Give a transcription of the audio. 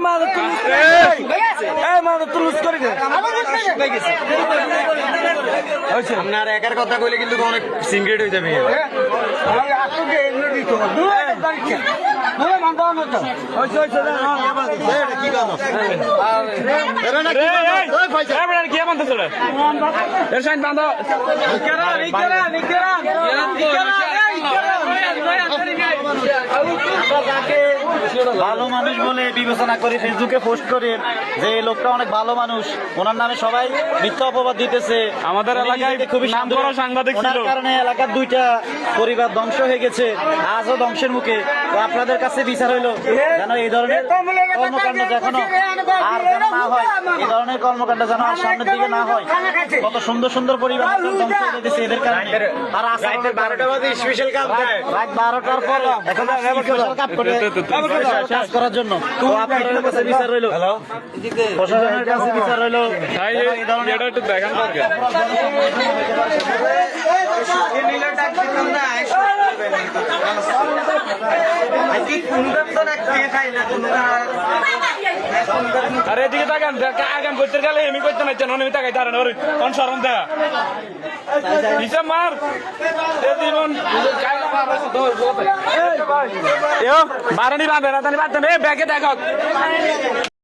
মাথা আপনার একার কথা কইলে কিন্তু অনেক সিঙ্গেট হয়ে যাবে ভালো মানুষ বলে বিবেচনা করে ফেসবুকে পোস্ট করে যে লোকটা অনেক ভালো মানুষ। ওনার নামে সবাই মিথ্যা অপবাদ দিতেছে। আমাদের এলাকায় খুবই সাংবাদিক ছিল। কারণে এলাকার দুইটা পরিবার ধ্বংস হয়ে গেছে আজও ধ্বংসের মুখে। তো আপনাদের কাছে বিচার হইল যেন এই ধরনের কর্মকাণ্ড যেন আর যেন না হয় এই ধরনের কর্মকাণ্ড যেন আর সামনের দিকে না হয়। কত সুন্দর সুন্দর পরিবার ধ্বংস হয়ে যেতেছে এদের কারণে। আর আসামের বারোটা বাজে স্পেশাল কাপ রাত বারোটার পর এখন স্পেশাল কাপ করে কাজ করার জন্য। তো আপনাদের কাছে বিচার রইল। প্রশাসনের কাছে বিচার রইল। ভাই এই ধরনের এটা একটু দেখান দরকার আরে এদিকে তাকান আগাম করতে গেলে এমি করতে না আমি তাকাই, দাঁড়ান, ওর, কোন শরম দেয়া হিসাব মার, এ বারানি বাঁধে না তানি বাঁধতে ব্যাগে দেখো